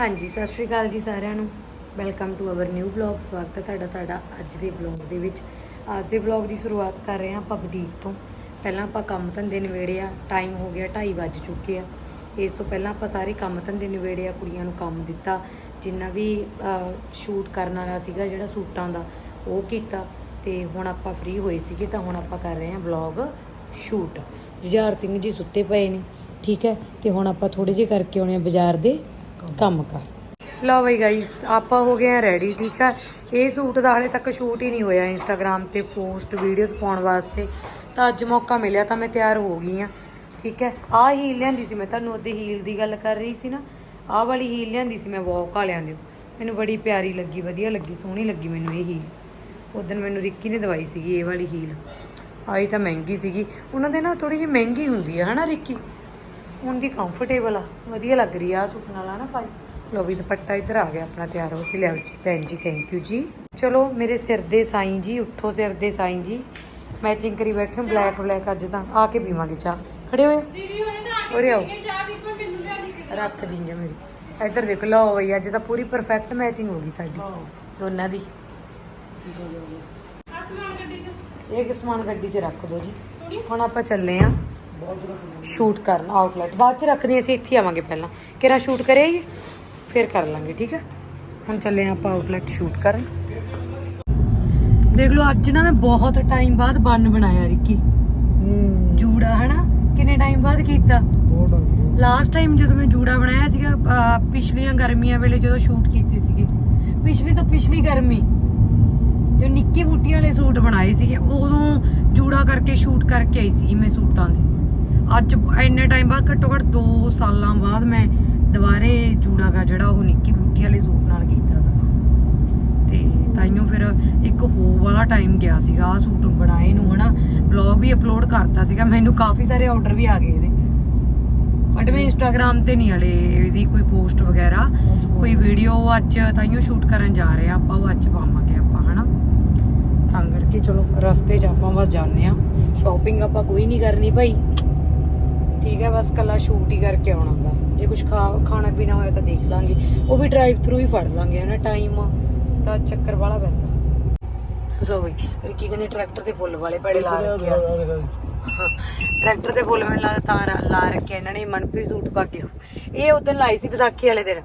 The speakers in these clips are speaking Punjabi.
ਹਾਂਜੀ, ਸਤਿ ਸ਼੍ਰੀ ਅਕਾਲ ਜੀ ਸਾਰਿਆਂ ਨੂੰ। Welcome to our new blog ਸਵਾਗਤ ਹੈ ਤੁਹਾਡਾ ਸਾਡਾ ਅੱਜ ਦੇ ਬਲੌਗ ਦੇ ਵਿੱਚ। ਅੱਜ ਦੇ ਬਲੌਗ ਦੀ ਸ਼ੁਰੂਆਤ ਕਰ ਰਹੇ ਹਾਂ ਆਪਾਂ ਬੁਟੀਕ ਤੋਂ। ਪਹਿਲਾਂ ਆਪਾਂ ਕੰਮ ਧੰਦੇ ਨਿਬੇੜੇ ਆ। ਟਾਈਮ ਹੋ ਗਿਆ 2:30 ਵੱਜ ਚੁੱਕੇ ਆ। ਇਸ ਤੋਂ ਪਹਿਲਾਂ ਆਪਾਂ ਸਾਰੇ ਕੰਮ ਧੰਦੇ ਨਿਬੇੜੇ ਆ, ਕੁੜੀਆਂ ਨੂੰ ਕੰਮ ਦਿੱਤਾ। ਜਿੰਨਾ ਵੀ ਸ਼ੂਟ ਕਰਨ ਵਾਲਾ ਸੀਗਾ, ਜਿਹੜਾ ਸੂਟਾਂ ਦਾ, ਉਹ ਕੀਤਾ। ਤੇ ਹੁਣ ਆਪਾਂ ਫ੍ਰੀ ਹੋਏ ਸੀਗੇ, ਤਾਂ ਹੁਣ ਆਪਾਂ ਕਰ ਰਹੇ ਹਾਂ ਬਲੌਗ ਸ਼ੂਟ ਜੁਝਾਰ ਸਿੰਘ ਜੀ ਸੁੱਤੇ ਪਏ ਨੇ, ਠੀਕ ਹੈ? ਤੇ ਹੁਣ ਆਪਾਂ ਥੋੜੇ ਜਿਹੇ ਕਰਕੇ ਆਉਣੇ ਆ ਬਾਜ਼ਾਰ ਦੇ। ਕੰਮ ਕਰ। ਲਓ ਬਈ ਗਾਇਸ ਆਪਾਂ ਹੋ ਗਏ ਆ ਰੈਡੀ ਠੀਕ ਆ? ਇਹ ਸੂਟ ਦਾ ਹਾਲੇ ਤੱਕ ਸ਼ੂਟ ਹੀ ਨਹੀਂ ਹੋਇਆ ਇੰਸਟਾਗ੍ਰam ਤੇ ਪੋਸਟ ਵੀਡੀਓਜ਼ ਪਾਉਣ ਵਾਸਤੇ। ਤਾਂ ਅੱਜ ਮੌਕਾ ਮਿਲਿਆ ਤਾਂ ਮੈਂ ਤਿਆਰ ਹੋ ਗਈ ਆ ਠੀਕ ਹੈ ਆਹ ਹੀਲ ਲਿਆਂਦੀ ਸੀ ਮੈਂ, ਤੁਹਾਨੂੰ ਉਹਦੇ ਹੀਲ ਦੀ ਗੱਲ ਕਰ ਰਹੀ ਸੀ ਨਾ? ਆਹ ਵਾਲੀ ਹੀਲ ਲਿਆਂਦੀ ਸੀ ਮੈਂ ਵੌਕ ਵਾਲਿਆਂ ਦੀ। ਮੈਨੂੰ ਬੜੀ ਪਿਆਰੀ ਲੱਗੀ, ਵਧੀਆ ਲੱਗੀ, ਸੋਹਣੀ ਲੱਗੀ ਮੈਨੂੰ ਇਹ ਹੀਲ ਉਦੋਂ ਮੈਨੂੰ ਰਿੱਕੀ ਨੇ ਦਵਾਈ ਸੀਗੀ, ਇਹ ਵਾਲੀ ਹੀਲ ਆਈ ਤਾਂ ਮਹਿੰਗੀ ਸੀਗੀ। ਉਹਨਾਂ ਦੇ ਨਾ ਥੋੜੀ ਜਿਹੀ ਮਹਿੰਗੀ ਹੁੰਦੀ ਆ, ਹਨਾ ਰਿੱਕੀ? ਹੁਣ ਦੀ ਕੰਫਰਟੇਬਲ ਆ? ਵਧੀਆ ਲੱਗ ਰਹੀ ਆ ਆਹ ਸੂਟ ਨਾਲ ਆ ਨਾ ਭਾਈ? ਲੋ ਵੀ ਦੁਪੱਟਾ ਇੱਧਰ ਆ ਗਿਆ ਆਪਣਾ ਤਿਆਰ ਹੋ ਕੇ ਲਿਆਓ ਜੀ ਭੈਣ ਜੀ ਥੈਂਕ ਯੂ ਜੀ। ਚਲੋ ਮੇਰੇ ਸਿਰ ਦੇ ਸਾਈਂ ਜੀ ਉੱਠੋ ਸਿਰ ਦੇ ਸਾਈਂ ਜੀ। ਮੈਚਿੰਗ ਕਰੀ ਬੈਠੇ ਬਲੈਕ ਬਲੈਕ ਅੱਜ ਤਾਂ। ਆ ਕੇ ਪੀਵਾਂਗੇ ਚਾਹ। ਖੜੇ ਹੋਏ? ਦੀਦੀ ਹੁਣੇ ਤਾਂ ਆ ਉਰੇ ਆਓ। ਕੇ ਚਾਹ ਵੀ ਕੋਈ ਮੈਨੂੰ ਲਿਆ ਦੀ ਕੇ ਰੱਖ ਦਿੰਗੇ ਮੇਰੀ। ਇੱਧਰ ਦੇਖੋ ਲਓ ਬਈ ਅੱਜ ਤਾਂ ਪੂਰੀ ਪਰਫੈਕਟ ਮੈਚਿੰਗ ਹੋ ਗਈ ਸਾਡੀ। ਦੋਨਾਂ ਦੀ। ਆਸਮਾਨ ਗੱਡੀ ਚ। ਇਹ ਕਿ ਸਮਾਨ ਗੱਡੀ 'ਚ ਰੱਖ ਦਿਓ ਜੀ। ਹੁਣ ਆਪਾਂ ਚੱਲੇ ਆਂ। ਸ਼ੂਟ ਕਰਨ ਆਊਟਲੈਟ ਬਾਅਦ 'ਚ ਰੱਖਦੇ ਅਸੀਂ ਇੱਥੇ ਆਵਾਂਗੇ ਪਹਿਲਾਂ। ਕਿਹੜਾ ਸ਼ੂਟ ਕਰਿਆਈਏ ਫਿਰ ਕਰ ਲਾਂਗੇ ਠੀਕ ਹੈ? ਹੁਣ ਚੱਲੇ ਆਪਾਂ ਆਊਟਲੈਟ ਸ਼ੂਟ ਕਰਨ। ਦੇਖ ਲਓ ਅੱਜ ਨਾ ਮੈਂ ਬਹੁਤ ਟਾਈਮ ਬਾਅਦ ਬੰਨ ਬਣਾਇਆ ਰਿੱਕੀ। ਜੂੜਾ ਹਨਾ? ਕਿੰਨੇ ਟਾਈਮ ਬਾਅਦ ਕੀਤਾ? ਲਾਸਟ ਟਾਈਮ ਜਦੋਂ ਮੈਂ ਜੂੜਾ ਬਣਾਇਆ ਸੀਗਾ ਪਿਛਲੀਆਂ ਗਰਮੀਆਂ ਵੇਲੇ ਜਦੋਂ ਸ਼ੂਟ ਕੀਤੀ ਸੀਗੀ। ਪਿਛਲੀ ਤੋਂ ਪਿਛਲੀ ਗਰਮੀ ਜੋ ਨਿੱਕੀ ਬੂਟੀ ਵਾਲੇ ਸੂਟ ਬਣਾਏ ਸੀਗੇ ਉਦੋਂ ਜੂੜਾ ਕਰਕੇ ਸ਼ੂਟ ਕਰਕੇ ਆਈ ਸੀ ਮੈਂ ਸੂਟਾਂ ਦੇ। ਅੱਜ ਇੰਨੇ ਟਾਈਮ ਬਾਅਦ, ਘੱਟੋ ਘੱਟ 2 ਸਾਲਾਂ ਬਾਅਦ ਮੈਂ ਦੁਬਾਰੇ ਜੂੜਾ ਜਿਹੜਾ ਉਹ ਨਿੱਕੀ ਬੂਟੀ ਵਾਲੇ ਸੂਟ ਨਾਲ ਕੀਤਾ ਤੇ ਤਾਈਓ ਫਿਰ ਇੱਕ ਹੋ ਵਾਲਾ ਟਾਈਮ ਗਿਆ ਸੀਗਾ ਆ ਸੂਟ ਬਣਾਏ ਨੂੰ ਹਨਾ। ਵਲੌਗ ਵੀ ਅਪਲੋਡ ਕਰਤਾ ਸੀਗਾ, ਮੈਨੂੰ ਕਾਫੀ ਸਾਰੇ ਆਰਡਰ ਵੀ ਆ ਗਏ ਇਹਦੇ। ਬਟ ਮੈਂ ਇੰਸਟਾਗ੍ਰam ਤੇ ਨਹੀਂ ਹਲੇ ਇਹਦੀ ਕੋਈ ਪੋਸਟ ਵਗੈਰਾ, ਕੋਈ ਵੀਡੀਓ ਅੱਜ ਤਾਈਓ ਸ਼ੂਟ ਕਰਨ ਜਾ ਰਹੇ ਆ ਆਪਾਂ ਉਹ ਅੱਜ ਪਾਵਾਂਗੇ ਆਪਾਂ, ਹਨਾ। ਤਾਂ ਕਰਕੇ ਚਲੋ, ਰਸਤੇ 'ਚ ਆਪਾਂ ਬਸ ਜਾਂਦੇ ਆ ਸ਼ਾਪਿੰਗ ਆਪਾਂ ਕੋਈ ਨਹੀਂ ਕਰਨੀ ਭਾਈ। ਠੀਕ ਹੈ ਬਸ ਕੱਲਾ ਸ਼ੂਟ ਹੀ ਕਰਕੇ ਆਉਣਾਗਾ ਜੇ ਕੁਝ ਖਾਣਾ ਪੀਣਾ ਹੋਇਆ ਤਾਂ ਦੇਖ ਲਾਂਗੇ। ਉਹ ਵੀ ਡਰਾਈਵ ਥਰੂ ਹੀ ਫੜ ਲਾਂਗੇ ਹਨਾ ਟਾਈਮ ਤਾਂ ਚੱਕਰ ਵਾਲਾ ਪੈਂਦਾ। ਲੋ ਬਈ ਰਿੱਕੀ ਕਹਿੰਦੇ ਟਰੈਕਟਰ ਤੇ ਫੁੱਲ ਵਾਲੇ ਬੜੇ ਲਾ ਰੱਖੇ ਆ। ਹਾਂ, ਟਰੈਕਟਰ ਤੇ ਫੁੱਲ ਮੈਨੂੰ ਲੱਗਦਾ ਤਾਂ ਲਾ ਰੱਖਿਆ ਇਹਨਾਂ ਨੇ ਮਨਪ੍ਰੀਤ ਸੂਟ ਪਾ ਕੇ। ਇਹ ਉਦੋਂ ਲਾਈ ਸੀ ਵਿਸਾਖੀ ਵਾਲੇ ਦਿਨ।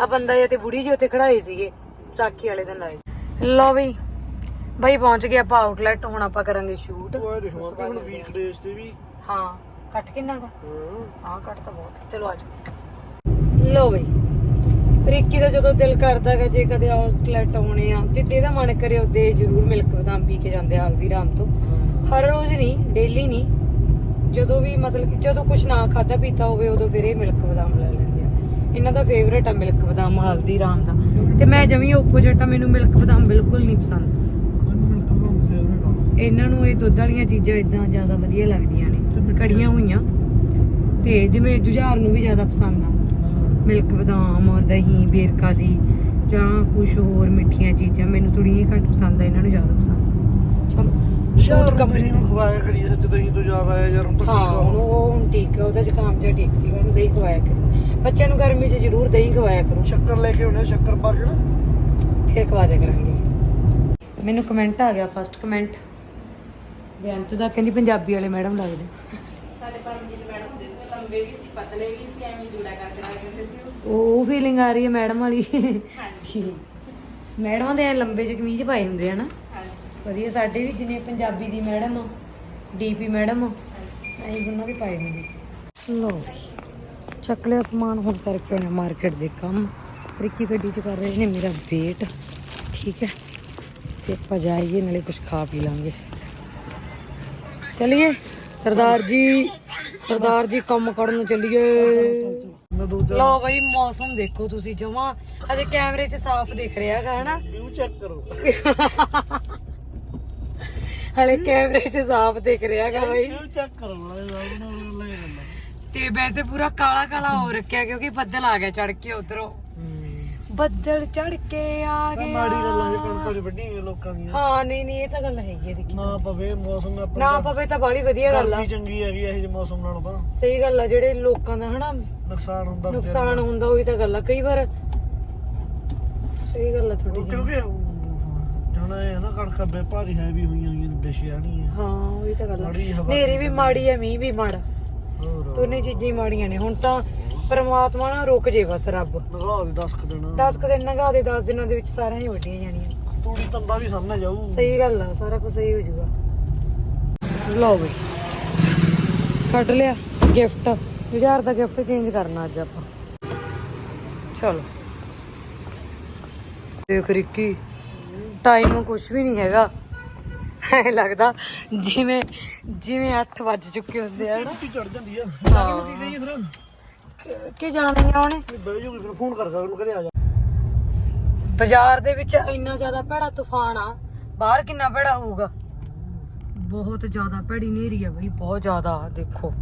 ਆ ਬੰਦਾ ਜਿਹਾ ਤੇ ਬੁੜੀ ਜੀ ਉੱਥੇ ਖੜਾਏ ਸੀਗੇ ਵਿਸਾਖੀ ਵਾਲੇ ਦਿਨ ਲਾਏ ਸੀ। ਲਓ ਬਈ ਪਹੁੰਚ ਗਏ ਆਪਾਂ ਆਊਟਲੈਟ ਹੁਣ ਆਪਾਂ ਕਰਾਂਗੇ ਸ਼ੂਟ ਤੇ ਵੀ ਹਾਂ। ਕੱਟ ਕਿੰਨਾ ਦਾ? ਹਾਂ ਕੱਟ ਤਾਂ ਬਹੁਤ। ਚਲੋ ਆਜੋ ਲਓ ਬਈ ਰਿੱਕੀ ਦਾ ਜਦੋਂ ਦਿਲ ਕਰਦਾ ਹੈ ਜੇ ਕਦੇ ਆਊਟਲੈਟ ਆਉਣੇ ਆ ਜਿੱਦੇ ਦਾ ਮਨ ਕਰੇ ਉਹਦੇ ਜ਼ਰੂਰ ਮਿਲਕ ਬਦਾਮ ਪੀ ਕੇ ਜਾਂਦੇ ਆ ਹਲਦੀਰਾਮ ਤੋਂ। ਹਰ ਰੋਜ਼ ਨਹੀਂ ਡੇਲੀ ਨਹੀਂ। ਜਦੋਂ ਵੀ ਮਤਲਬ ਕਿ ਜਦੋਂ ਕੁਝ ਨਾ ਖਾਦਾ ਪੀਤਾ ਹੋਵੇ ਉਦੋਂ ਫਿਰ ਇਹ ਮਿਲਕ ਬਦਾਮ ਲੈ ਲੈਂਦੇ ਆ। ਇਹਨਾਂ ਦਾ ਫੇਵਰੇਟ ਆ ਮਿਲਕ ਬਦਾਮ ਹਲਦੀਰਾਮ ਦਾ। ਤੇ ਮੈਂ ਜਮੀ ਆਪੋਜ਼ਿਟ ਆ ਮੈਨੂੰ ਮਿਲਕ ਬਦਾਮ ਬਿਲਕੁਲ ਨਹੀਂ ਪਸੰਦ। ਇਹਨਾਂ ਨੂੰ ਇਹ ਦੁੱਧ ਵਾਲੀਆਂ ਚੀਜ਼ਾਂ ਇਦਾਂ ਜ਼ਿਆਦਾ ਵਧੀਆ ਲੱਗਦੀਆਂ ਨੇ। ਕੜੀਆਂ ਹੋਈਆਂ। ਤੇ ਜਿਵੇਂ ਜੁਝਾਰ ਨੂੰ ਵੀ ਜ਼ਿਆਦਾ ਪਸੰਦ ਆ। ਮਿਲਕ ਬਦਾਮ ਦਹੀਂ ਬੇਰਕਾ ਦੀ ਜਾਂ ਕੁਝ ਹੋਰ ਮਿੱਠੀਆਂ ਚੀਜ਼ਾਂ। ਮੈਨੂੰ ਥੋੜੀਆਂ ਘੱਟ ਪਸੰਦ ਆ ਇਹਨਾਂ ਨੂੰ ਜ਼ਿਆਦਾ ਪਸੰਦ। ਚਲੋ ਸ਼ੂਟ ਕੰਪਨੀ ਨੂੰ ਖਵਾਇਆ ਕਰੀ ਸੱਚ ਦਹੀਂ ਤੋਂ ਜ਼ਿਆਦਾ ਆਇਆ ਯਾਰ ਹੁਣ ਤਾਂ ਠੀਕ ਆ ਹੁਣ। ਉਹ ਹੁਣ ਠੀਕ ਆ ਉਹਦਾ ਜ਼ੁਕਾਮ ਜਿਹਾ ਠੀਕ ਸੀਗਾ ਉਹਨੂੰ ਦਹੀਂ ਖਵਾਇਆ ਕਰੋ ਬੱਚਿਆਂ ਨੂੰ ਗਰਮੀ 'ਚ ਜ਼ਰੂਰ ਦਹੀਂ ਖਵਾਇਆ ਕਰੋ। ਸ਼ੱਕਰ ਲੈ ਕੇ ਆਉਣੇ ਸ਼ੱਕਰ ਪਾ ਕੇ ਨਾ। ਫਿਰ ਖਵਾ ਦਿਆ ਕਰਾਂਗੇ। ਮੈਨੂੰ ਕਮੈਂਟ ਆ ਗਿਆ ਫਸਟ ਕਮੈਂਟ ਬੇਅੰਤ ਦਾ ਕਹਿੰਦੀ ਪੰਜਾਬੀ ਵਾਲੇ ਮੈਡਮ ਲੱਗਦੇ। ਸਾਡੇ ਪਰਮਜੀਤ ਮੈਡਮ ਹੁੰਦੇ ਸੀ ਲੰਬੇ ਵੀ ਸੀ ਪਤਲੇ ਵੀ ਸੀ ਐਵੇਂ ਜੂੜਾ ਕਰਦੇ ਲੱਗਦੇ ਸੀ ਉਹ। ਉਹ ਫੀਲਿੰਗ ਆ ਰਹੀ ਹੈ ਮੈਡਮ ਵਾਲੀ। ਹਾਂਜੀ। ਮੈਡਮਾਂ ਦੇ ਐਂ ਲੰਬੇ ਜਿਹੇ ਕਮੀਜ਼ ਪਾਏ ਹੁੰਦੇ ਆ ਨਾ। ਹਾਂਜੀ। ਵਧੀਆ ਸਾਡੇ ਵੀ ਜਿਵੇਂ ਪੰਜਾਬੀ ਦੀ ਮੈਡਮ ਡੀਪੀ ਮੈਡਮ ਐਂ ਉਹਨਾਂ ਦੇ ਪਾਏ ਹੁੰਦੇ ਸੀ। ਲੋ ਚੱਕ ਲਿਆ ਸਮਾਨ ਹੁਣ ਕਰਕੇ ਆਉਣਾ ਮਾਰਕੀਟ ਦੇ ਕੰਮ। ਰਿੱਕੀ ਗੱਡੀ 'ਚ ਕਰ ਰਹੇ ਨੇ ਮੇਰਾ ਵੇਟ ਠੀਕ ਹੈ। ਤੇ ਆਪਾਂ ਜਾਈਏ ਨਾਲੇ ਕੁਝ ਖਾ ਪੀ ਲਾਂਗੇ। ਚਲਿਏ। ਸਰਦਾਰ ਜੀ ਸਰਦਾਰ ਜੀ ਕੰਮ ਕਰਨ ਨੂੰ ਚੱਲੀਏ। ਲਓ ਬਈ ਮੌਸਮ ਦੇਖੋ ਤੁਸੀਂ ਜਮਾ। ਅਜੇ ਕੈਮਰੇ 'ਚ ਸਾਫ਼ ਦਿਖ ਰਿਹਾ ਹੈਗਾ ਹਨਾ? ਵਿਊ ਚੈੱਕ ਕਰੋ। ਹਲੇ ਕੈਮਰੇ 'ਚ ਸਾਫ਼ ਦਿਖ ਰਿਹਾ ਹੈਗਾ ਬਈ। ਵਿਊ ਚੈੱਕ ਕਰੋ ਲੈ ਤੇ ਵੈਸੇ ਪੂਰਾ ਕਾਲਾ ਕਾਲਾ ਹੋ ਰੱਖਿਆ ਕਿਉਂਕਿ ਬੱਦਲ ਆ ਗਿਆ ਚੜ ਕੇ ਉਧਰੋਂ। ਬੱਦਲ ਚੜ ਕੇ ਆ ਗਿਆ। ਮਾੜੀ ਗੱਲਾਂ ਜੇ ਕਣਕਾਂ ਚ ਵੱਢੀਆਂ ਲੋਕਾਂ ਦੀਆਂ। ਹਾਂ ਨਹੀਂ ਨਹੀਂ ਇਹ ਤਾਂ ਗੱਲ ਹੈਗੀ ਹੈ ਦੇਖੀ ਨਾ ਪਵੇ ਮੌਸਮ ਆਪਣਾ ਨਾ ਪਵੇ ਤਾਂ ਬਾਲੀ ਵਧੀਆ ਗੱਲ ਆ। ਗਰਮੀ ਚੰਗੀ ਹੈਗੀ ਇਹ ਜਿਹੇ ਮੌਸਮ ਨਾਲੋਂ ਤਾਂ। ਸਹੀ ਗੱਲ ਆ ਜਿਹੜੇ ਲੋਕਾਂ ਦਾ ਹਨਾ ਨੁਕਸਾਨ ਹੁੰਦਾ ਨੁਕਸਾਨ ਹੁੰਦਾ ਉਹੀ ਤਾਂ ਗੱਲ ਆ। ਕਈ ਵਾਰ ਸਹੀ ਗੱਲ ਆ ਤੁਹਾਡੀ ਜੀ। ਕਿਉਂਕਿ ਜਾਣਾ ਇਹ ਹੈ ਨਾ ਕਣਕਾਂ ਬੇ ਭਾਰੀ ਹੈ ਵੀ ਹੋਈਆਂ ਹੋਈਆਂ ਨੇ ਬੇਸ਼ਿਆ ਨਹੀਂ ਹੈ ਹਾਂ ਉਹੀ ਤਾਂ ਗੱਲ ਆ। ਮਾੜੀ ਹਵਾ ਨੇਰੀ ਵੀ ਮਾੜੀ ਆ ਮੀਂਹ ਵੀ ਮਾੜਾ। ਹੋਰ। ਦੋਨੇ ਚੀਜ਼ਾਂ ਹੀ ਮਾੜੀਆਂ ਨੇ। ਹੁਣ ਤਾਂ ਪਰਮਾਤਮਾ ਨਾ ਰੁਕ ਜੇ ਬਸ ਰੱਬ। ਲਗਾ ਦੇ 10 ਕ ਦਿਨ। 10 ਕੁ ਦਿਨ ਲੰਘਾ ਦੇ 10 ਦਿਨਾਂ ਦੇ ਵਿੱਚ ਸਾਰੀਆਂ ਹੀ ਵੱਡੀਆਂ ਜਾਣੀਆਂ। ਤੂੜੀ ਤੰਦਾ ਵੀ ਸਾਹਮਣੇ ਜਾਊ। ਸਹੀ ਗੱਲ ਆ ਸਾਰਾ ਕੁਝ ਸਹੀ ਹੋ ਜਾਊਗਾ। ਲਓ ਬਈ ਕੱਢ ਲਿਆ ਗਿਫਟ 1000 ਦਾ ਗਿਫਟ ਚੇਂਜ ਕਰਨਾ ਅੱਜ ਆਪਾਂ। ਚਲੋ। ਦੇਖ ਰਿੱਕੀ ਟਾਈਮ ਕੁਝ ਵੀ ਨਹੀਂ ਹੈਗਾ। ਐ ਲੱਗਦਾ ਜਿਵੇਂ ਜਿਵੇਂ 8 ਵੱਜ ਚੁੱਕੇ ਹੁੰਦੇ ਆ ਨਾ। ਚੜ ਜਾਂਦੀ ਆ। ਫਿਰ ਕਿ- ਜਾਣੀ ਆ ਉਹਨੇ ਬਹਿ ਜੂਗੀ ਫਿਰ ਫੋਨ ਕਰ ਕਰ ਉਹਨੂੰ ਕਰੇ ਆ ਜਾ। ਬਾਜ਼ਾਰ ਦੇ ਵਿੱਚ ਇੰਨਾ ਜ਼ਿਆਦਾ ਭੈੜਾ ਤੂਫਾਨ ਆ ਬਾਹਰ ਕਿੰਨਾ ਭੈੜਾ ਹੋਊਗਾ? ਬਹੁਤ ਜ਼ਿਆਦਾ ਭੈੜੀ ਨੇਰੀ ਆ ਬਈ ਬਹੁਤ ਜ਼ਿਆਦਾ ਦੇਖੋ।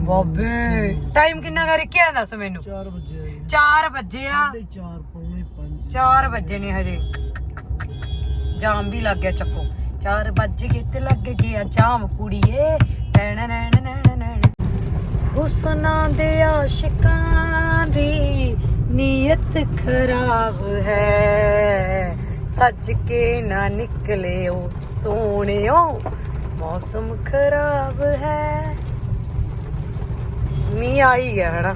ਬਾਬੇ ਟਾਈਮ ਕਿੰਨਾ ਕਰ ਰਿਹਾ ਦੱਸ ਮੈਨੂੰ। 4 ਵਜੇ ਆ ਜੀ। 4 ਵਜੇ ਆ। 4 ਪੌਣੇ 5 4 ਵਜੇ ਨੇ ਹਜੇ। ਜਾਮ ਵੀ ਲੱਗ ਗਿਆ ਚੱਕੋ। 4 ਵੱਜ ਗਏ ਤੇ ਲੱਗ ਗਿਆ ਜਾਮ ਕੁੜੀਏ। ਨੈਣ ਨੈਣ ਹੁਸਨਾਂ ਦੇ ਆਸ਼ਿਕਾਂ ਦੀ ਨੀਅਤ ਖਰਾਬ ਹੈ। ਸੱਜ ਕੇ ਨਾ ਨਿਕਲਿਓ ਸੋਹਣਿਓ ਮੌਸਮ ਖਰਾਬ ਹੈ। ਮੀਂਹ ਆਈ ਗਿਆ ਹਨਾ।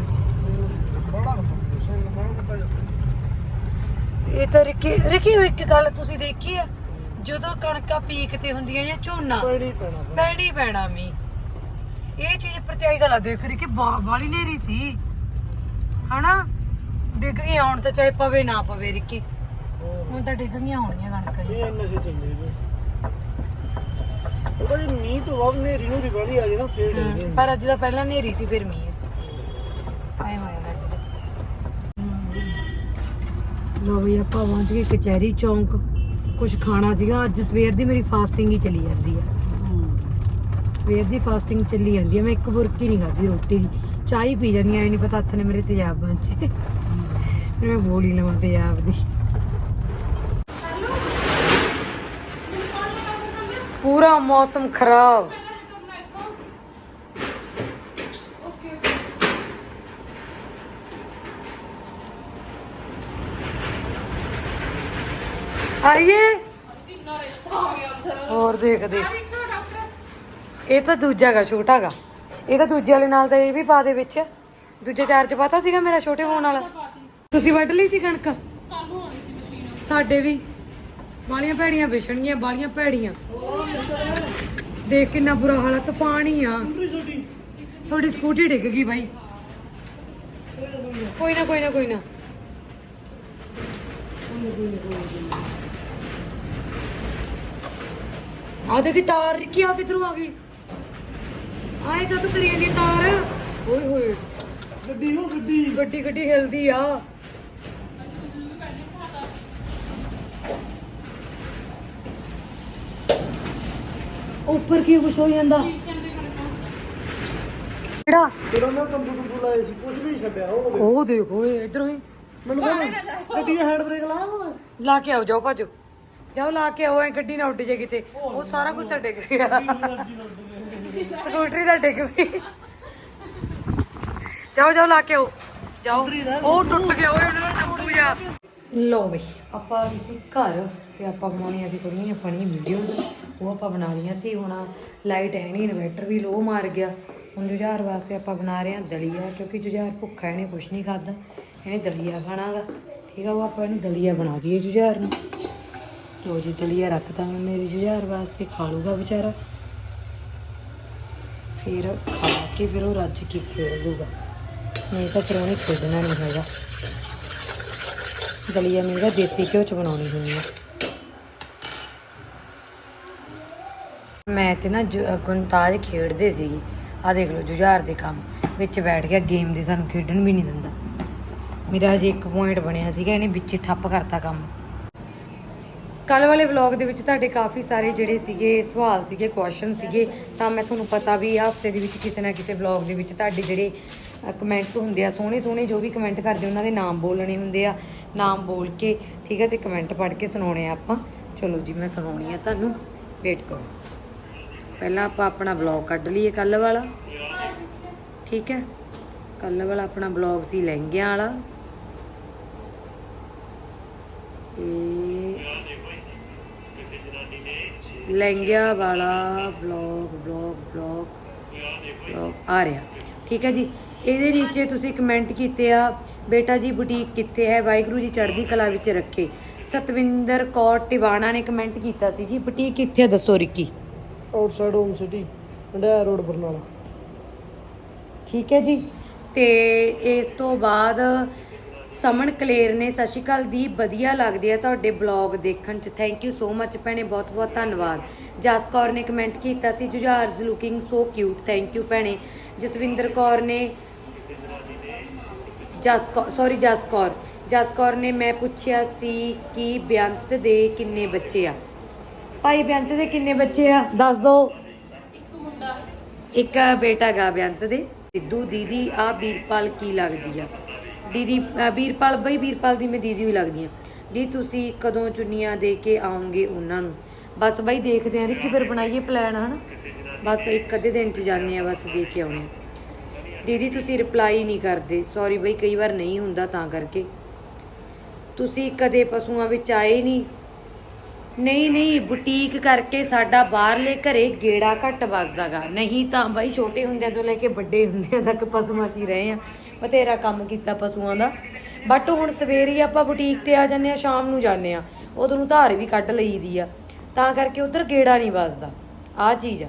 ਇਹ ਤਾਂ ਰਿਕੀ ਰਿਕੀ ਹੋਈ ਇੱਕ ਗੱਲ ਤੁਸੀਂ ਦੇਖੀ ਆ? ਜਦੋਂ ਕਣਕਾਂ ਪੀਕ ਤੇ ਹੁੰਦੀਆਂ ਜਾਂ ਝੋਨਾ? ਪੈਣੀ ਪੈਣਾ। ਫਿਰ। ਪੈਣੀ ਪੈਣਾ ਮੀ ਇਹ ਚੀਜ਼ ਪ੍ਰਤੀਆਈ ਗੱਲ ਦੇਖ ਰਹੀ ਕਿ ਬਾਲੀ ਨੇਰੀ ਸੀ। ਹਨਾ? ਡਿੱਗ ਗਈ ਆਉਣ ਤਾਂ ਚਾਹੇ ਪਵੇ ਨਾ ਪਵੇ ਰਿਕੀ। ਹੁਣ ਤਾਂ ਡਿੱਗ ਗਈਆਂ ਹੋਣੀਆਂ ਕਣਕਾਂ ਇਹ ਇੰਨੇ ਸੇ ਚੱਲੇ ਜੀ ਉਹਦਾ ਜੇ ਮੀਂਹ ਤੋਂ ਬਾਅਦ ਨੇਰੀ ਨੂੰ ਰਿਵਾਲੀ ਆ ਜੇ ਨਾ ਫੇਰ ਚੱਲਦੇ ਪਰ ਅੱਜ ਦਾ ਪਹਿਲਾਂ ਨੇਰੀ ਸੀ ਫਿਰ ਮੀਂਹ। ਆਏ ਹੋਇਆ ਨਾ ਅੱਜ ਦਾ। ਲੋ ਵੀ ਆਪਾਂ ਪਹੁੰਚ ਗਏ ਕਚਹਿਰੀ ਚੌਂਕ। ਕੁਝ ਖਾਣਾ ਸੀਗਾ ਅੱਜ ਸਵੇਰ ਦੀ ਮੇਰੀ ਫਾਸਟਿੰਗ ਹੀ ਚੱਲੀ ਜਾਂਦੀ ਆ। ਸਵੇਰ ਦੀ ਫਾਸਟਿੰਗ ਚੱਲੀ ਜਾਂਦੀ ਹੈ ਮੈਂ ਇੱਕ ਬੁਰਕੀ ਨਹੀਂ ਖਾਦੀ ਰੋਟੀ ਦੀ। ਚਾਹ ਹੀ ਪੀ ਜਾਨੀ ਐ ਨਹੀਂ ਪਤਾ ਹੱਥ ਨੇ ਮੇਰੇ ਤੇਜ਼ਾਬ ਬਣ ਮੈਂ ਬੋਲ ਹੀ ਲਵਾਂ ਤੇਜ਼ਾਬ ਦੀ। ਪੂਰਾ ਮੌਸਮ ਖਰਾਬ। ਆਈਏ। ਹੋਰ ਦੇਖਦੇ ਇਹ ਤਾਂ ਦੂਜਾ ਗਾ, ਛੋਟਾ ਗਾ। ਇਹ ਤਾਂ ਦੂਜੇ ਵਾਲੇ ਨਾਲ ਤਾਂ ਇਹ ਵੀ ਪਾ ਦੇ ਵਿੱਚ। ਦੂਜੇ ਚਾਰਜ ਪਤਾ ਸੀਗਾ ਮੇਰਾ ਛੋਟੇ ਫੋਨ ਵਾਲਾ। ਤੁਸੀਂ ਵੱਢ ਲਈ ਸੀ ਕਣਕ? ਸਾਡੇ ਵੀ। ਬਾਲੀਆਂ ਭੈੜੀਆਂ ਵਿਛਣਗੀਆਂ ਬਾਲੀਆਂ ਭੈੜੀਆਂ। ਦੇਖ ਕਿੰਨਾ ਬੁਰਾ ਹਾਲ ਆ, ਤੂਫਾਨ ਹੀ ਆ। ਤੁਹਾਡੀ ਸਕੂਟੀ ਡਿੱਗ ਗਈ ਬਾਈ। ਕੋਈ ਨਾ ਕੋਈ ਨਾ ਕੋਈ ਨਾ। ਆ ਦੇਖੀ ਤਾਰ ਕੀ ਆ ਕਿਧਰੋਂ ਆ ਗਈ? ਆਏ ਕਾ ਤੂੰ ਕਰੀ ਜਾਂਦੀ ਤਾਰ? ਓਏ ਹੋਏ। ਗੱਡੀ ਹੋ ਗੱਡੀ। ਗੱਡੀ ਗੱਡੀ ਹਿਲਦੀ ਆ। ਉੱਪਰ ਕੀ ਕੁਛ ਹੋ ਜਾਂਦਾ? ਕਿਹੜਾ? ਤੇਰਾ ਨਾ ਤੰਬੂ ਤੰਬੂ ਲਾਏ ਸੀ ਕੁਝ ਵੀ ਨੀ ਛੱਡਿਆ ਉਹ ਦੇਖ। ਉਹ ਦੇਖੋ ਇਹ ਇਧਰੋਂ ਹੀ ਮੈਨੂੰ ਕਹਿੰਦਾ ਗੱਡੀ ਦਾ ਹੈਂਡ ਬ੍ਰੇਕ ਲਾ ਲਾ ਕੇ ਆਓ ਜਾਓ ਭਾਜੋ। ਜਾਓ ਲਾ ਕੇ ਆਓ ਐ ਗੱਡੀ ਨਾ ਉੱਡ ਜੇ ਕਿਤੇ। ਉਹ ਸਾਰਾ ਕੁਝ ਤਾਂ ਡਿੱਗ ਗਿਆ ਸਕੂਟਰੀ ਦਾ ਡਿੱਗ ਪਈ। ਜਾਓ ਜਾਓ ਲਾ ਕੇ ਆਓ। ਜਾਓ। ਉਹ ਟੁੱਟ ਗਿਆ ਓਏ ਉਹਨਾਂ ਦਾ ਟੱਪੂ ਜਾ ਲੋ ਬਈ ਆਪਾਂ ਆ ਗਏ ਸੀ ਘਰ ਤੇ ਆਪਾਂ ਬਣਾਉਣੀਆਂ ਸੀ ਥੋੜੀਆਂ ਜਿਹੀਆਂ ਫਨੀ ਵੀਡੀਓਜ਼ ਉਹ ਆਪਾਂ ਬਣਾ ਲਈਆਂ ਸੀ ਹੁਣ ਲਾਈਟ ਹੈ ਨਹੀਂ ਇਨਵਰਟਰ ਵੀ ਲੋ ਮਾਰ ਗਿਆ। ਹੁਣ ਜੁਝਾਰ ਵਾਸਤੇ ਆਪਾਂ ਬਣਾ ਰਹੇ ਹਾਂ ਦਲੀਆ ਕਿਉਂਕਿ ਜੁਝਾਰ ਭੁੱਖਾ ਇਹਨੇ ਕੁਝ ਨਹੀਂ ਖਾਦਾ ਇਹਨੇ ਦਲੀਆ ਖਾਣਾਗਾ। ਠੀਕ ਆ ਉਹ ਆਪਾਂ ਇਹਨੂੰ ਦਲੀਆ ਬਣਾ ਦਈਏ ਜੁਝਾਰ ਨੂੰ। ਲੋ ਜੀ ਦਲੀਆ ਰੱਖਤਾ ਮੈਂ ਮੇਰੀ ਜੁਝਾਰ ਵਾਸਤੇ ਖਾ ਲੂਗਾ ਵਿਚਾਰਾ। ਫਿਰ ਖਾ ਕੇ ਫਿਰ ਉਹ ਰੱਜ ਕੇ ਖੇਡ ਲੂਗਾ ਨਹੀਂ ਤਾਂ ਫਿਰ ਉਹਨੇ ਖੇਡਣਾ ਨਹੀਂ ਹੈਗਾ। ਦਲੀਆ ਮੇਰਾ ਦੇਸੀ ਘਿਓ ਚ ਬਣਾਉਣੀ ਹੁੰਦੀ ਹੈ ਮੈਂ ਤੇ ਨਾ ਜੁ- ਅ, ਗੁੰਤਾਜ ਖੇਡਦੇ ਸੀ। ਆ ਦੇਖ ਲਓ ਜੁਝਾਰ ਦੇ ਕੰਮ। ਵਿੱਚ ਬੈਠ ਗਿਆ ਗੇਮ ਦੇ ਸਾਨੂੰ ਖੇਡਣ ਵੀ ਨਹੀਂ ਦਿੰਦਾ। ਮੇਰਾ ਹਜੇ ਇੱਕ ਪੁਆਇੰਟ ਬਣਿਆ ਸੀਗਾ ਇਹਨੇ ਵਿੱਚ ਠੱਪ ਕਰਤਾ ਕੰਮ। ਕੱਲ ਵਾਲੇ ਵਲੌਗ ਦੇ ਵਿੱਚ ਤੁਹਾਡੇ ਕਾਫੀ ਸਾਰੇ ਜਿਹੜੇ ਸੀਗੇ ਸਵਾਲ ਸੀਗੇ ਕੁਐਸਚਨ ਸੀਗੇ, ਤਾਂ ਮੈਂ ਤੁਹਾਨੂੰ ਪਤਾ ਵੀ ਆ, ਹਫ਼ਤੇ ਦੇ ਵਿੱਚ ਕਿਸੇ ਨਾ ਕਿਸੇ ਵਲੌਗ ਦੇ ਵਿੱਚ ਤੁਹਾਡੇ ਜਿਹੜੇ ਕਮੈਂਟ ਹੁੰਦੇ ਆ ਸੋਹਣੇ ਸੋਹਣੇ ਜੋ ਵੀ ਕਮੈਂਟ ਕਰਦੇ, ਉਹਨਾਂ ਦੇ ਨਾਮ ਬੋਲਣੇ ਹੁੰਦੇ ਆ। ਨਾਮ ਬੋਲ ਕੇ, ਠੀਕ ਹੈ ਤੇ ਕਮੈਂਟ ਪੜ੍ਹ ਕੇ ਸੁਣਾਉਣੇ ਆ ਆਪਾਂ। ਚਲੋ ਜੀ, ਮੈਂ ਸੁਣਾਉਣੀ ਆ ਤੁਹਾਨੂੰ। ਵੇਟ ਕਰੋ। ਪਹਿਲਾਂ ਆਪਾਂ ਆਪਣਾ ਵਲੌਗ ਕੱਢ ਲਈਏ ਕੱਲ ਵਾਲਾ। ਠੀਕ ਹੈ ਕੱਲ ਵਾਲਾ ਆਪਣਾ ਬਲੌਗ ਸੀ ਲਹਿੰਗਿਆਂ ਵਾਲਾ। ਇਹ ਲਹਿੰਗਿਆਂ ਵਾਲਾ ਬਲੌਗ ਬਲੌਗ ਬਲੌਗ ਆ ਰਿਹਾ। ਠੀਕ ਹੈ ਜੀ? ਇਹਦੇ ਨੀਚੇ ਤੁਸੀਂ ਕਮੈਂਟ ਕੀਤੇ ਆ ਬੇਟਾ ਜੀ ਬੁਟੀਕ ਕਿੱਥੇ ਹੈ? ਵਾਹਿਗੁਰੂ ਜੀ ਚੜ੍ਹਦੀ ਕਲਾ ਵਿੱਚ ਰੱਖੇ। ਸਤਵਿੰਦਰ ਕੌਰ ਟਿਵਾਣਾ ਨੇ ਕਮੈਂਟ ਕੀਤਾ ਸੀ ਜੀ ਬੁਟੀਕ ਕਿੱਥੇ ਦੱਸੋ Ricky. Outside home city Handiaya road Barnala. ਠੀਕ ਹੈ ਜੀ? ਤੇ ਇਸ ਤੋਂ ਬਾਅਦ ਸਮਨ ਕਲੇਰ ਨੇ, ਸਤਿ ਸ਼੍ਰੀ ਅਕਾਲ ਦੀ, ਵਧੀਆ ਲੱਗਦੇ ਆ ਤੁਹਾਡੇ ਬਲੌਗ ਦੇਖਣ ਚ। ਥੈਂਕ ਯੂ ਸੋ ਮੱਚ ਭੈਣੇ, ਬਹੁਤ ਬਹੁਤ ਧੰਨਵਾਦ। ਜਸ ਕੌਰ ਨੇ ਕਮੈਂਟ ਕੀਤਾ ਸੀ Jujhar's looking so cute thank you ਭੈਣੇ। ਜਸਵਿੰਦਰ ਕੌਰ ਨੇ, ਜਸ ਸੌਰੀ ਜਸ ਕੌਰ। ਜਸ ਕੌਰ ਨੇ ਮੈਂ ਪੁੱਛਿਆ ਸੀ ਕਿ ਬੇਅੰਤ ਦੇ ਕਿੰਨੇ ਬੱਚੇ ਆ? ਭਾਈ ਬੇਅੰਤ ਦੇ ਕਿੰਨੇ ਬੱਚੇ ਆ? ਦੱਸ ਦਿਓ ਇੱਕ ਮੁੰਡਾ। ਇੱਕ ਬੇਟਾ ਗਾ ਬੇਅੰਤ ਦੇ। ਸਿੱਧੂ ਦੀਦੀ ਆ ਵੀਰਪਾਲ ਕੀ ਲੱਗਦੀ ਆ? ਦੀਦੀ ਵੀਰਪਾਲ, ਬਈ ਵੀਰਪਾਲ ਦੀ ਮੈਂ ਦੀਦੀ ਹੀ ਲੱਗਦੀ ਆ ਦੀ ਤੁਸੀਂ ਕਦੋਂ ਚੁੰਨੀਆਂ ਦੇ ਕੇ ਆਉਂਗੇ ਉਹਨਾਂ ਨੂੰ? ਬਸ ਬਈ ਦੇਖਦੇ ਆ ਰਿੱਕੀ ਫਿਰ ਬਣਾਈਏ ਪਲਾਨ ਹਨਾ? ਬਸ ਇੱਕ ਅੱਧੇ ਦਿਨ ਚ ਜਾਂਦੇ ਆ ਬਸ ਦੇ ਕੇ ਆਉਣੇ ਦੀਦੀ, ਤੁਸੀਂ ਰਿਪਲਾਈ ਨਹੀਂ ਕਰਦੇ। ਸੌਰੀ ਬਈ, ਕਈ ਵਾਰ ਨਹੀਂ ਹੁੰਦਾ ਤਾਂ ਕਰਕੇ। ਤੁਸੀਂ ਕਦੇ ਪਸ਼ੂਆਂ ਵਿੱਚ ਆਏ ਨਹੀਂ? ਨਹੀਂ ਨਹੀਂ, ਬੁਟੀਕ ਕਰਕੇ ਸਾਡਾ ਬਾਹਰਲੇ ਘਰੇ ਗੇੜਾ ਘੱਟ ਵੱਜਦਾਗਾ ਨਹੀਂ ਤਾਂ ਬਾਈ ਛੋਟੇ ਹੁੰਦਿਆਂ ਤੋਂ ਲੈ ਕੇ ਵੱਡੇ ਹੁੰਦਿਆਂ ਤੱਕ ਪਸ਼ੂਆਂ 'ਚ ਹੀ ਰਹੇ ਆ ਬਥੇਰਾ ਕੰਮ ਕੀਤਾ ਪਸ਼ੂਆਂ ਦਾ। ਬਟ ਹੁਣ ਸਵੇਰੇ ਹੀ ਆਪਾਂ ਬੁਟੀਕ ਤੇ ਆ ਜਾਂਦੇ ਆ ਸ਼ਾਮ ਨੂੰ ਜਾਂਦੇ ਆ ਉਦੋਂ ਨੂੰ ਧਾਰ ਵੀ ਕੱਢ ਲਈਦੀ ਆ। ਤਾਂ ਕਰਕੇ ਉਧਰ ਗੇੜਾ ਨਹੀਂ ਵੱਜਦਾ। ਆ ਚੀਜ਼ ਆ।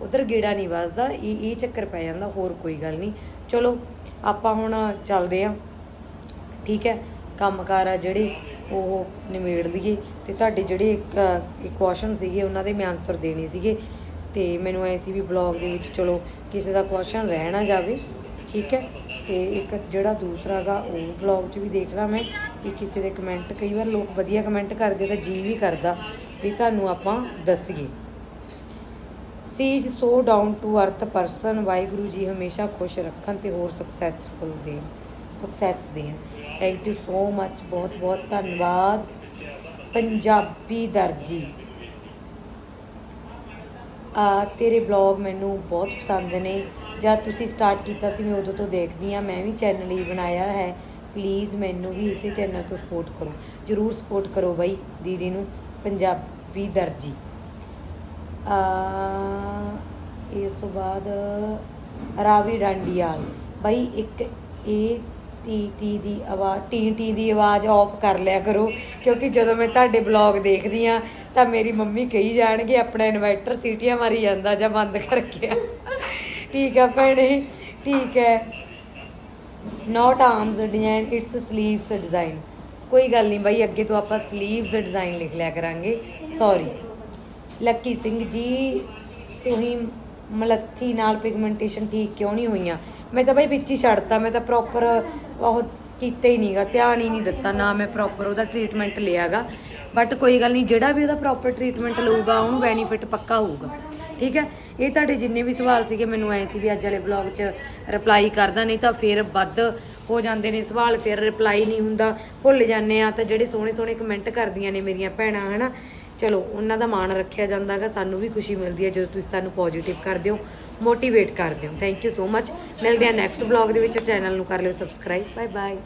ਉਧਰ ਗੇੜਾ ਨਹੀਂ ਵੱਜਦਾ। ਇਹ ਇਹ ਚੱਕਰ ਪੈ ਜਾਂਦਾ। ਹੋਰ ਕੋਈ ਗੱਲ ਨਹੀਂ। ਚਲੋ, ਆਪਾਂ ਹੁਣ ਚੱਲਦੇ ਆ ਠੀਕ ਹੈ। ਕੰਮਕਾਰ ਆ ਜਿਹੜੇ, ਉਹ ਨਿਮੇੜ ਲਈਏ। ਤੇ ਤੁਹਾਡੇ ਜਿਹੜੇ ਇੱਕ ਕੁਐਸਚਨ ਸੀਗੇ, ਉਹਨਾਂ ਦੇ ਮੈਂ ਆਨਸਰ ਦੇਣੇ ਸੀਗੇ। ਤੇ ਮੈਨੂੰ ਐ ਸੀ ਵੀ ਬਲੌਗ ਦੇ ਵਿੱਚ ਚਲੋ, ਕਿਸੇ ਦਾ ਕੁਐਸਚਨ ਰਹਿ ਨਾ ਜਾਵੇ। ਠੀਕ ਹੈ। ਤੇ ਇੱਕ ਜਿਹੜਾ ਦੂਸਰਾ ਗਾ, ਉਹ ਬਲੌਗ 'ਚ ਵੀ ਦੇਖਦਾ ਮੈਂ ਵੀ ਕਿਸੇ ਦੇ ਕਮੈਂਟ ਕਈ ਵਾਰ ਲੋਕ ਵਧੀਆ ਕਮੈਂਟ ਕਰਦੇ ਤਾਂ ਜੀ ਵੀ ਕਰਦਾ ਵੀ ਤੁਹਾਨੂੰ ਆਪਾਂ ਦੱਸੀਏ। She's so down to earth person Waheguru ji ਹਮੇਸ਼ਾ ਖੁਸ਼ ਰੱਖਣ ਤੇ ਹੋਰ ਸਕਸੈਸਫੁਲ ਦੇਣ ਸਕਸੈਸ ਦੇਣ। ਥੈਂਕ ਯੂ ਸੋ ਮੱਚ ਬਹੁਤ ਬਹੁਤ ਧੰਨਵਾਦ। ਪੰਜਾਬੀ ਦਰਜੀ। ਆ, ਤੇਰੇ ਬਲੌਗ ਮੈਨੂੰ ਬਹੁਤ ਪਸੰਦ ਨੇ। ਜਦ ਤੁਸੀਂ ਸਟਾਰਟ ਕੀਤਾ ਸੀ, ਮੈਂ ਉਦੋਂ ਤੋਂ ਦੇਖਦੀ ਆ ਮੈਂ ਵੀ ਚੈਨਲ ਹੀ ਬਣਾਇਆ ਹੈ। ਪਲੀਜ਼ ਮੈਨੂੰ ਵੀ ਇਸੇ ਚੈਨਲ ਤੋਂ ਸਪੋਰਟ ਕਰੋ। ਜਰੂਰ ਸਪੋਰਟ ਕਰੋ ਬਾਈ, ਦੀਦੀ ਨੂੰ, ਪੰਜਾਬੀ ਦਰਜੀ। ਆ, ਇਸ ਤੋਂ ਬਾਅਦ ਰਾਵੀ ਡਾਂਡੀਆਲ। ਬਾਈ, ਇੱਕ ਇਹ ਟੀ ਟੀ ਦੀ ਆਵਾਜ਼ ਟੀ ਟੀ ਦੀ ਆਵਾਜ਼ ਆਫ ਕਰ ਲਿਆ ਕਰੋ, ਕਿਉਂਕਿ ਜਦੋਂ ਮੈਂ ਤੁਹਾਡੇ ਬਲੌਗ ਦੇਖਦੀ ਆ ਤਾਂ ਮੇਰੀ ਮੰਮੀ ਕਹੀ ਜਾਣਗੇ, ਆਪਣਾ ਇਨਵਰਟਰ ਸੀਟੀਆਂ ਮਾਰੀ ਜਾਂਦਾ ਜਾਂ ਬੰਦ ਕਰਕੇ। ਆ ਠੀਕ ਆ ਭੈਣੇ, ਠੀਕ ਹੈ। Not arms design it's sleeves design ਕੋਈ ਗੱਲ ਨਹੀਂ ਬਾਈ, ਅੱਗੇ ਤੋਂ ਆਪਾਂ ਸਲੀਵਸ ਡਿਜ਼ਾਈਨ ਲਿਖ ਲਿਆ ਕਰਾਂਗੇ। ਸੌਰੀ ਲੱਕੀ ਸਿੰਘ ਜੀ ਤੁਸੀਂ ਮਲੱਥੀ ਨਾਲ ਪਿਗਮੈਂਟੇਸ਼ਨ ਠੀਕ ਕਿਉਂ ਨਹੀਂ ਹੋਈਆਂ? ਮੈਂ ਤਾਂ ਬਾਈ ਵਿੱਚ ਹੀ ਛੱਡਤਾ, ਮੈਂ ਤਾਂ ਪ੍ਰੋਪਰ ਉਹ ਕੀਤਾ ਹੀ ਨਹੀਂਗਾ, ਧਿਆਨ ਹੀ ਨਹੀਂ ਦਿੱਤਾ, ਨਾ ਮੈਂ ਪ੍ਰੋਪਰ ਉਹਦਾ ਟ੍ਰੀਟਮੈਂਟ ਲਿਆਗਾ। ਬਟ ਕੋਈ ਗੱਲ ਨਹੀਂ, ਜਿਹੜਾ ਵੀ ਉਹਦਾ ਪ੍ਰੋਪਰ ਟ੍ਰੀਟਮੈਂਟ ਲਊਗਾ, ਉਹਨੂੰ ਬੈਨੀਫਿਟ ਪੱਕਾ ਹੋਊਗਾ। ਠੀਕ ਹੈ? ਇਹ ਤੁਹਾਡੇ ਜਿੰਨੇ ਵੀ ਸਵਾਲ ਸੀਗੇ, ਮੈਨੂੰ ਐ ਸੀ ਵੀ ਅੱਜ ਵਾਲੇ ਬਲੌਗ 'ਚ ਰਿਪਲਾਈ ਕਰਦਾ, ਨਹੀਂ ਤਾਂ ਫਿਰ ਵੱਧ ਹੋ ਜਾਂਦੇ ਨੇ ਸਵਾਲ, ਫਿਰ ਰਿਪਲਾਈ ਨਹੀਂ ਹੁੰਦਾ। ਭੁੱਲ ਜਾਂਦੇ ਆ ਤਾਂ ਜਿਹੜੇ ਸੋਹਣੇ ਸੋਹਣੇ ਕਮੈਂਟ ਕਰਦੀਆਂ ਨੇ ਮੇਰੀਆਂ ਭੈਣਾਂ, ਹਨਾ? ਚਲੋ, ਉਹਨਾਂ ਦਾ ਮਾਣ ਰੱਖਿਆ ਜਾਂਦਾਗਾ ਸਾਨੂੰ ਵੀ ਖੁਸ਼ੀ ਮਿਲਦੀ ਹੈ ਜਦੋਂ ਤੁਸੀਂ ਸਾਨੂੰ ਪੋਜ਼ਿਟਿਵ ਕਰਦੇ ਹੋ ਮੋਟੀਵੇਟ ਕਰਦੇ ਹੋ ਥੈਂਕ ਯੂ ਸੋ ਮੱਚ ਮਿਲਦੇ ਆ ਨੈਕਸਟ ਬਲੌਗ ਦੇ ਵਿੱਚ ਚੈਨਲ ਨੂੰ ਕਰ ਲਿਓ ਸਬਸਕ੍ਰਾਈਬ ਬਾਏ ਬਾਏ